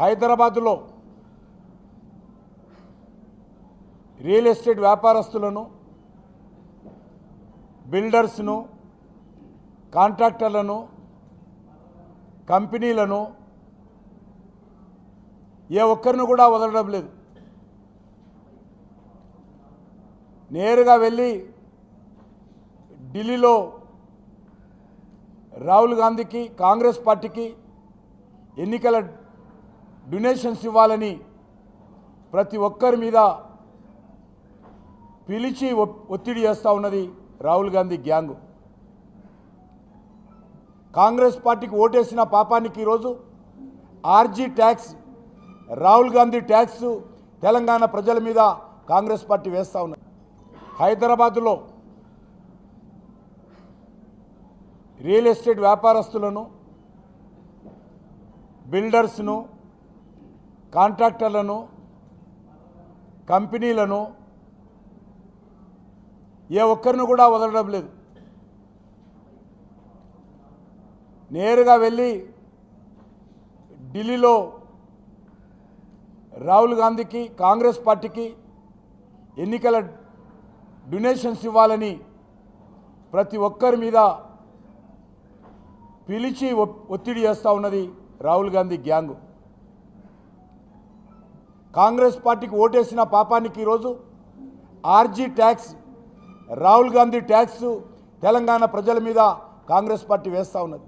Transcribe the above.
హైదరాబాదులో real estate వ్యాపారస్తులను బిల్డర్స్ను కాంట్రాక్టర్లను కంపెనీలను ఏ ఒక్కరిని కూడా వదలడం లేదు. నేరుగా వెళ్ళి ఢిల్లీలో రాహుల్ గాంధీకి కాంగ్రెస్ పార్టీకి ఎన్నికల డొనేషన్స్ ఇవ్వాలని ప్రతి ఒక్కరి మీద పిలిచి ఒ- ఒత్తిడి చేస్తూ ఉన్నది రాహుల్ గాంధీ గ్యాంగు. కాంగ్రెస్ పార్టీకి ఓటేసిన పాపానికి ఈరోజు RG tax Rahul Gandhi tax Telangana ప్రజల మీద కాంగ్రెస్ పార్టీ వేస్తూ ఉన్నది. హైదరాబాదులో రియల్ ఎస్టేట్ వ్యాపారస్తులను బిల్డర్స్ను కాంట్రాక్టర్లను కంపెనీలను ఏ ఒక్కరిని కూడా వదలడం లేదు. నేరుగా వెళ్ళి ఢిల్లీలో రాహుల్ గాంధీకి కాంగ్రెస్ పార్టీకి ఎన్నికల డొనేషన్స్ ఇవ్వాలని ప్రతి ఒక్కరి మీద పిలిచి ఒ- ఒత్తిడి చేస్తూ ఉన్నది రాహుల్ గాంధీ గ్యాంగు. కాంగ్రెస్ పార్టీకి ఓటేసిన పాపానికి ఈరోజు RG tax Rahul Gandhi tax Telangana ప్రజల మీద కాంగ్రెస్ పార్టీ వేస్తూ ఉన్నది.